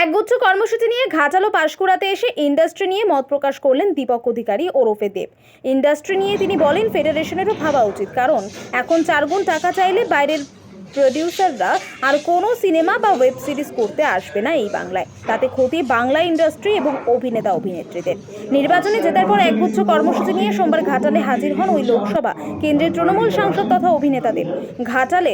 একগুচ্ছ কর্মসূচি নিয়ে ঘাটালো পাশকুড়াতে এসে ইন্ডাস্ট্রি নিয়ে মত প্রকাশ করলেন দীপক অধিকারী ওরফে দেব। ইন্ডাস্ট্রি নিয়ে তিনি বলেন, ফেডারেশনেরও ভাবা উচিত, কারণ এখন চারগুণ টাকা চাইলে বাইরের প্রডিউসাররা আর কোনো সিনেমা বা ওয়েব সিরিজ করতে আসবে না এই বাংলায়। তাতে ক্ষতি বাংলা ইন্ডাস্ট্রি এবং অভিনেতা অভিনেত্রীদের। নির্বাচনে জেতার পর একগুচ্ছ কর্মসূচি নিয়ে সোমবার ঘাটালে হাজির হন ওই লোকসভা, কেন্দ্রের তৃণমূল সাংসদ তথা অভিনেতাদের। ঘাটালে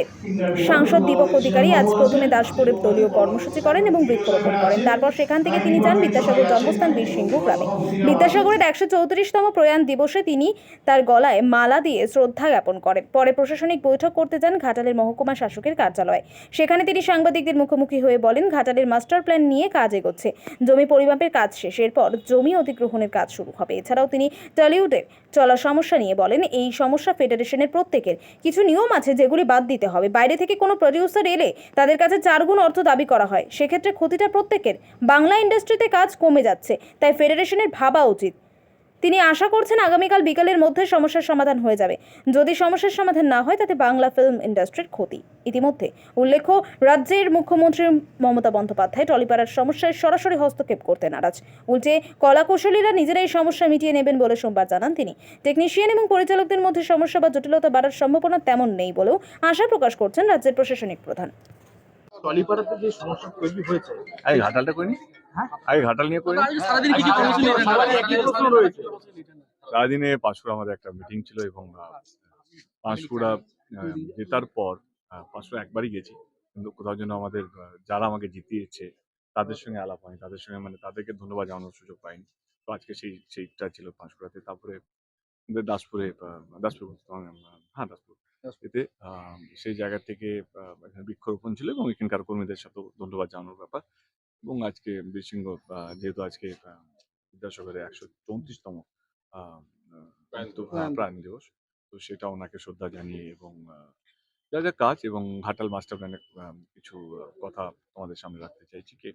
সাংসদ দীপক অধিকারী আজ প্রথমে দাসপুরে দলীয় কর্মসূচি করেন এবং বৃক্ষরোপণ করেন। তারপর সেখান থেকে তিনি যান বিদ্যাসাগর জন্মস্থান বীরসিংহ গ্রামে। বিদ্যাসাগরের একশো চৌত্রিশতম প্রয়াণ দিবসে তিনি তার গলায় মালা দিয়ে শ্রদ্ধা জ্ঞাপন করেন। পরে প্রশাসনিক বৈঠক করতে যান ঘাটালের মহকুমা শাসকের কার্যালয়ে। সেখানে তিনি সাংবাদিকদের মুখোমুখি হয়ে বলেন, ঘাটালের মাস্টার প্ল্যান নিয়ে কাজ এগোচ্ছে। জমি পরিমাপের কাজ শেষ এরপর জমি অধিগ্রহণের কাজ শুরু হবে। এছাড়াও তিনি টলিউডের চলা সমস্যা নিয়ে বলেন, এই সমস্যা ফেডারেশনের প্রত্যেকের। কিছু নিয়ম আছে যেগুলি বাদ দিতে হবে। বাইরে থেকে কোনো প্রডিউসার এলে তাদের কাছে চারগুণ অর্থ দাবি করা হয়। সেক্ষেত্রে ক্ষতিটা প্রত্যেকের। বাংলা ইন্ডাস্ট্রিতে কাজ কমে যাচ্ছে, তাই ফেডারেশনের ভাবা উচিত। তিনি আশা করছেন আগামীকাল বিকালের মধ্যে সমস্যার সমাধান হয়ে যাবে। যদি সমস্যার সমাধান না হয়, তাতে বাংলা ফিল্ম ইন্ডাস্ট্রির ক্ষতি। ইতিমধ্যে উল্লেখ্য, রাজ্যের মুখ্যমন্ত্রী মমতা বন্দ্যোপাধ্যায় টলিপাড়ার সমস্যায় সরাসরি হস্তক্ষেপ করতে নারাজ। উল্টে, কলাকুশলীরা নিজেরাই সমস্যা মিটিয়ে নেবেন বলে সোমবার জানান তিনি। টেকনিশিয়ান এবং পরিচালকদের মধ্যে সমস্যা বা জটিলতা বাড়ার সম্ভাবনা তেমন নেই বলেও আশা প্রকাশ করছেন রাজ্যের প্রশাসনিক প্রধান। টলিপাড়াতে যে সমস্যা তৈরি হয়েছে আগে ঘাটালটা করিনি? আগে ঘাটাল নিয়ে করিনি? সারাদিন কি কি কর্মসূচি নিলেন? সবার একই প্রশ্ন রয়েছে। সারাদিনে পাঁশকুড়া আমাদের একটা মিটিং ছিল এবং পাঁশকুড়া জেতার পর পাঁশকুড়া একবারই গেছি। কিন্তু কোথাও যেন আমাদের যারা আমাকে জিতিয়েছে তাদের সঙ্গে আলাপ হয়নি তাদের সঙ্গে মানে তাদেরকে ধন্যবাদ জানানোর সুযোগ পাইনি। তো আজকে সেই সেইটা ছিল পাঁশকুড়াতে তারপরে দাসপুরে দাসপুর হ্যাঁ দাসপুর। এতে সেই জায়গা থেকে এখানে বৃক্ষরোপণ ছিল এবং এখানকার কর্মীদের সাথে ধন্যবাদ জানানোর ব্যাপার। এবং আজকে বীরসিংহ যেহেতু আজকে বিদ্যাসাগরের একশো চৌত্রিশতম প্রাণ দিবস। তো সেটা ওনাকে শ্রদ্ধা জানিয়ে এবং যা যা কাজ এবং ঘাটাল মাস্টার প্ল্যানের কিছু কথা তোমাদের সামনে রাখতে চাইছি কি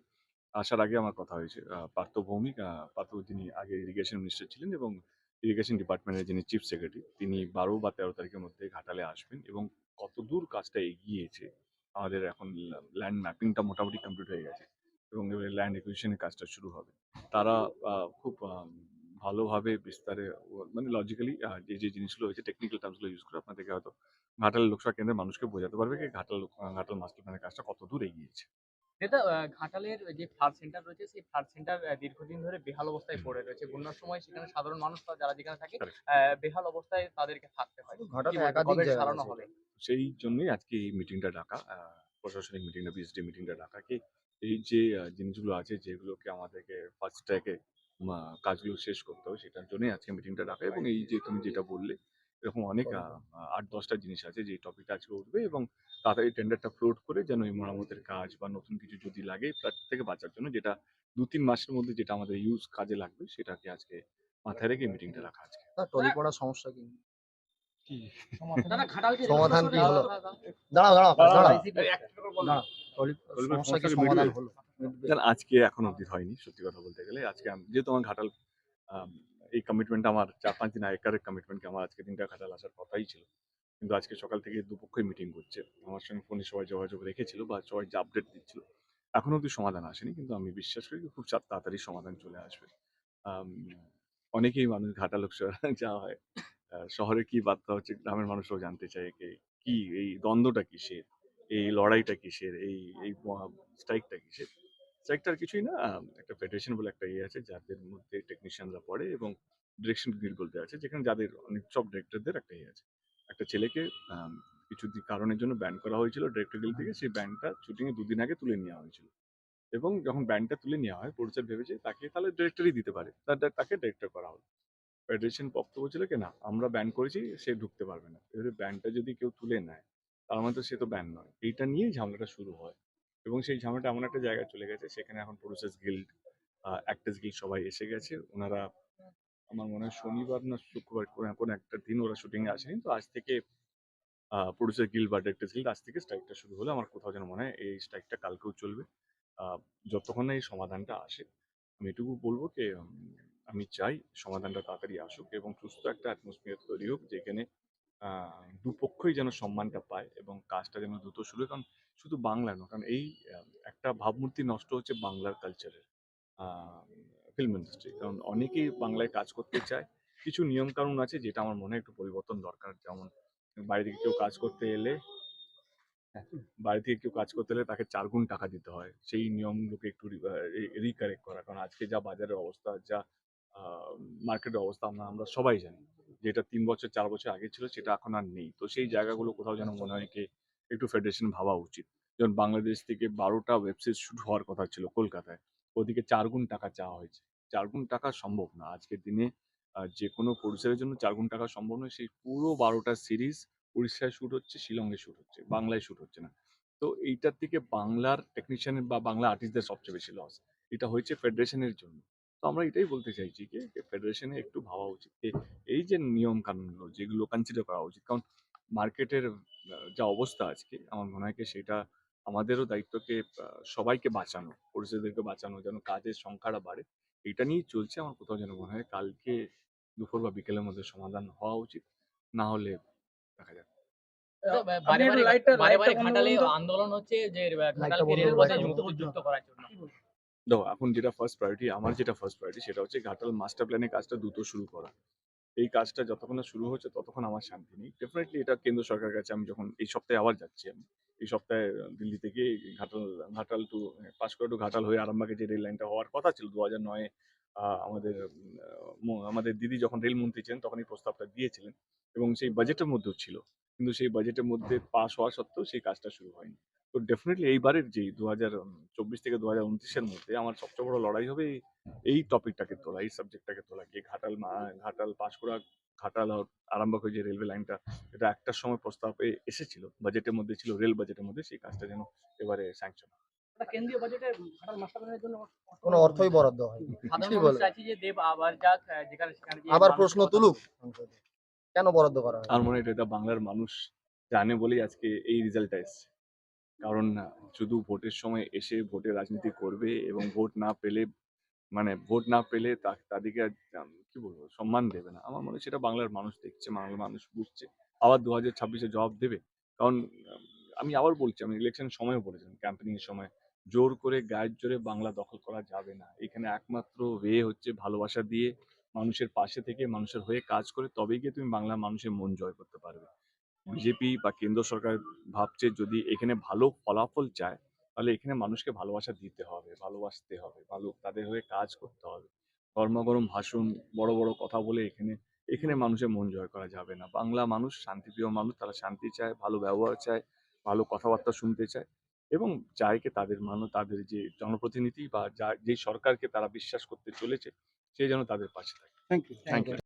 আসার আগে আমার কথা হয়েছে পার্থ ভৌমিক পার্থ যিনি আগে ইরিগেশন মিনিস্টার ছিলেন এবং ইরিগেশন ডিপার্টমেন্টের যিনি চিফ সেক্রেটারি তিনি বারো বা তেরো তারিখের মধ্যে ঘাটালে আসবেন এবং কতদূর কাজটা এগিয়েছে, আমাদের এখন ল্যান্ড ম্যাপিংটা মোটামুটি কমপ্লিট হয়ে গেছে এবং এবারে ল্যান্ড একুইশনের কাজটা শুরু হবে। তারা খুব ভালোভাবে বিস্তারে মানে লজিক্যালি যে যে জিনিসগুলো হয়েছে টেকনিক্যাল টার্মসগুলো ইউজ করে আপনাদেরকে হয়তো ঘাটাল লোকসভা কেন্দ্রের মানুষকে বোঝাতে পারবে কি ঘাটাল ঘাটাল মাস্টার প্ল্যানের কাজটা কত দূর এগিয়েছে। নেতা ঘাটালের যে ফ্লাড সেন্টার রয়েছে সেই ফ্লাড সেন্টার দীর্ঘদিন ধরে বেহাল অবস্থায় পড়ে রয়েছে। বন্যার সময় সেখানে সাধারণ মানুষ বা যারা যেখানে থাকে বেহাল অবস্থায় তাদেরকে থাকতে হয়। সারানো হবে? সেই জন্যই আজকে এই মিটিংটা ডাকা আহ, প্রশাসনিক মিটিংটা বিএসডি মিটিংটা ডাকা কি এই যে জিনিসগুলো আছে যেগুলোকে আমাদেরকে ফার্স্ট ট্র্যাকে কাজগুলো শেষ করতে হবে সেটার জন্যই আজকে মিটিংটা ডাকা। এবং এই যে তুমি যেটা বললে এরকম অনেক আট দশটা জিনিস আছে যে টপিকটা আজকে উঠবে এবং তাড়াতাড়ি টেন্ডারটা ফ্লোট করে যেন এই মেরামতের কাজ বা নতুন কিছু যদি লাগে তার থেকে বাঁচার জন্য যেটা দু তিন মাসের মধ্যে যেটা আমাদের ইউজ কাজে লাগবে সেটাকে আজকে মাথায় রেখে মিটিংটা রাখা আজকে। টলি পড়ার সমস্যা কি? দাদা, ঘাটাল যে সমাধান কি হলো? দাঁড়াও দাঁড়াও। দাঁড়াও এই একটা করে সমস্যা কি? আজকে এখন অবধি হয়নি সত্যি কথা বলতে গেলে। আজকে যেহেতু আমার ঘাটাল এই কমিটমেন্ট আমার চার পাঁচ দিন আগেকার কমিটমেন্টকে আমার আজকে দিনটা ঘাটাল আসার কথাই ছিল। কিন্তু আজকে সকাল থেকে দুপক্ষই মিটিং করছে। আমার সঙ্গে ফোনে সবাই যোগাযোগ রেখেছিল বা সবাই যে আপডেট দিচ্ছিল, এখনও অবধি সমাধান আসেনি। কিন্তু আমি বিশ্বাস করি যে খুব তাড়াতাড়ি সমাধান চলে আসবে। অনেকেই মানুষ ঘাটাল যাওয়া হয়। শহরে কি বার্তা হচ্ছে গ্রামের মানুষও জানতে চায় কে কি এই দ্বন্দ্বটা কিসের? এই লড়াইটা কিসের? এই এই স্ট্রাইকটা কিসের? স্ট্রাইকটার কিছুই না একটা ফেডারেশন বলে একটা ইয়ে আছে যাদের মধ্যে টেকনিশিয়ানরা পড়ে এবং ডিরেকশন গিল্ড বলতে আছে যেখানে যাদের অনেক সব ডিরেক্টরদের একটা ইয়ে আছে। একটা ছেলেকে কিছু কারণের জন্য ব্যান করা হয়েছিল ডিরেক্টর গিল্ড থেকে সেই ব্যানটা শুটিং এ দুদিন আগে তুলে নেওয়া হয়েছিল। এবং যখন ব্যানটা তুলে নেওয়া হয় প্রডিউসার ভেবেছে তাকে তাহলে ডিরেক্টরই দিতে পারে তাকে ডিরেক্টর করা হলো। ফেডারেশন বক্তব্য ছিল কি না আমরা ব্যান করেছি সে ঢুকতে পারবে না। এবারে ব্যানটা যদি কেউ তুলে নেয় তার মানে তো সে তো ব্যান নয়। এইটা নিয়েই ঝামেলাটা শুরু হয়। এবং সেই ঝামেলাটা এমন একটা জায়গায় চলে গেছে, সেখানে এখন প্রডিউসার্স গিল্ড অ্যাক্টার্স গিল্ড সবাই এসে গেছে। ওনারা আমার মনে হয় শনিবার না শুক্রবার কোনো একটা দিন ওরা শুটিং এ আসেনি। তো আজ থেকে প্রডিউসার গিল্ড বা ডিরেক্টর্স গিল্ড আজ থেকে স্ট্রাইকটা শুরু হলো আমার কোথাও যেন মনে হয় এই স্ট্রাইকটা কালকেও চলবে। যতক্ষণ না এই সমাধানটা আসে, আমি এটুকু বলব যে আমি চাই সমাধানটা তাড়াতাড়ি আসুক এবং সুস্থ একটা অ্যাটমসফিয়ার তৈরি হোক, যেখানে দুপক্ষই যেন সম্মানটা পায় এবং কাজটা যেন দ্রুত শুরু কারণ শুধু বাংলা নয়। কারণ এই একটা ভাবমূর্তি নষ্ট হচ্ছে বাংলার কালচারের ফিল্ম ইন্ডাস্ট্রি কারণ অনেকেই বাংলায় কাজ করতে চায়। কিছু নিয়ম কানুন আছে যেটা আমার মনে একটু পরিবর্তন দরকার। যেমন বাইরে থেকে কেউ কাজ করতে এলে হ্যাঁ, বাইরে থেকে কেউ কাজ করতে এলে তাকে চার গুণ টাকা দিতে হয়। সেই নিয়মগুলোকে একটু রিকারেক্ট করা। কারণ আজকে যা বাজারের অবস্থা যা মার্কেটের অবস্থা আমরা আমরা সবাই জানি। যেটা তিন বছর চার বছর আগে ছিল সেটা এখন আর নেই। তো সেই জায়গাগুলো কোথাও যেন মনে হয় কি একটু ফেডারেশন ভাবা উচিত। যেমন বাংলাদেশ থেকে বারোটা ওয়েব সিরিজ শুরু হওয়ার কথা ছিল কলকাতায়। ওদিকে চার গুণ টাকা চাওয়া হয়েছে। চার গুণ টাকা সম্ভব না। আজকের দিনে যে কোনো প্রডিউসারের জন্য চার গুণ টাকা সম্ভব নয়। সেই পুরো বারোটা সিরিজ উড়িষ্যায় শ্যুট হচ্ছে, শিলংয়ে শ্যুট হচ্ছে, বাংলায় শ্যুট হচ্ছে না। তো এইটার থেকে বাংলার টেকনিশিয়ানের বা বাংলা আর্টিস্টদের সবচেয়ে বেশি লস এটা হয়েছে ফেডারেশনের জন্য। তো আমরা এটাই বলতে চাইছি কি ফেডারেশনে একটু ভাবা উচিত। এই যে নিয়ম কানুনগুলো যেগুলো কনসিডার করা উচিত। কারণ মার্কেটের যা অবস্থা আজকে আমার মনে হয় সেটা আমাদেরও দায়িত্বকে সবাইকে বাঁচানো পরিষেবাদেরকে বাঁচানো যেন কাজের সংখ্যাটা বাড়ে। এটা নিয়েই চলছে আমার কোথাও যেন মনে হয় কালকে দুপুর বা বিকেলের মধ্যে সমাধান হওয়া উচিত। না হলে দেখা যাক। বারে ঘাটালে আন্দোলন হচ্ছে যে যুক্ত করার জন্য। দেখো এখন যেটা ফার্স্ট প্রায়োরিটি আমার যেটা ফার্স্ট প্রায়োরিটি সেটা হচ্ছে ঘাটাল মাস্টার প্ল্যানের কাজটা দ্রুত শুরু করা। এই কাজটা যতক্ষণ শুরু হচ্ছে, ততক্ষণ আমার শান্তি নেই। ডেফিনেটলি এটা কেন্দ্র সরকারের কাছে আমি যখন এই সপ্তাহে আবার যাচ্ছি আমি, এই সপ্তাহে দিল্লি থেকে ঘাটাল ঘাটাল টু পাঁশকুড়া টু ঘাটাল হয়ে আরামবাগে যে রেল লাইনটা হওয়ার কথা ছিল দু হাজার নয়ে আমাদের আমাদের দিদি যখন রেলমন্ত্রী ছিলেন তখন এই প্রস্তাবটা দিয়েছিলেন এবং সেই বাজেটের মধ্যেও ছিল। কিন্তু সেই বাজেটের মধ্যে পাশ হওয়া সত্ত্বেও সেই কাজটা শুরু হয়নি। তো ডেফিনেটলি এইবারের যে দু হাজার চব্বিশ থেকে দু হাজার উনত্রিশের মধ্যে আমার সবচেয়ে বড় লড়াই হবে এই টপিকটাকে তোলা এই সাবজেক্টটাকে তোলা। কি ঘাটাল মা- ঘাটাল পাঁশকুড়া ঘাটাল আর আরামবাগ হয়ে যে রেলওয়ে লাইনটা এটা একটার সময় প্রস্তাবে এসেছিল। বাজেটের মধ্যে ছিল রেল বাজেটের মধ্যে সেই কাজটা যেন এবারে স্যাংশন কেন্দ্রীয় বাজেটে ঘাটাল মাস্টার জন্য কোনো অর্থই বরাদ্দ হয়নি। সাধারণ কিছুই মানুষ বলে? চাইছে যে দেব আবার যাক যেখানে সেখানে আবার প্রশ্ন তুলুক। কেন বরাদ্দ করা হয় আমার মনে হয় এটা বাংলার মানুষ জানে বলেই আজকে এই রেজাল্টটা এসছে। কারণ শুধু ভোটের সময় এসে ভোটে রাজনীতি করবে এবং ভোট না পেলে মানে ভোট না পেলে তাদেরকে কি বলব, সম্মান দেবে না। আমার মনে হয় সেটা বাংলার মানুষ দেখছে, বাংলার মানুষ বুঝছে। আবার দু হাজার ছাব্বিশে জবাব দেবে। কারণ, আমি আবার বলছি, আমি ইলেকশনের সময়ও বলেছিলাম ক্যাম্পেনিং এর সময়, জোর করে, গায়ের জোরে বাংলা দখল করা যাবে না। এখানে একমাত্র ওয়ে হচ্ছে ভালোবাসা দিয়ে মানুষের পাশে থেকে মানুষের হয়ে কাজ করে, তবেই গিয়ে তুমি বাংলা মানুষের মন জয় করতে পারবে। বিজেপি বা কেন্দ্র সরকার ভাবছে যদি এখানে ভালো ফলাফল চায় তাহলে এখানে মানুষকে ভালোবাসা দিতে হবে ভালোবাসতে হবে ভালো তাদের হয়ে কাজ করতে হবে। গরমাগরম ভাষণ বড় বড় কথা বলে এখানে এখানে মানুষের মন জয় করা যাবে না। বাংলা মানুষ শান্তিপ্রিয় মানুষ তারা শান্তি চায় ভালো ব্যবহার চায় ভালো কথাবার্তা শুনতে চায় এবং চায় কি তাদের মানুষ তাদের যে জনপ্রতিনিধি বা যা যেই সরকারকে তারা বিশ্বাস করতে চলেছে সেই যেন তাদের পাশে থাকে। Thank you thank you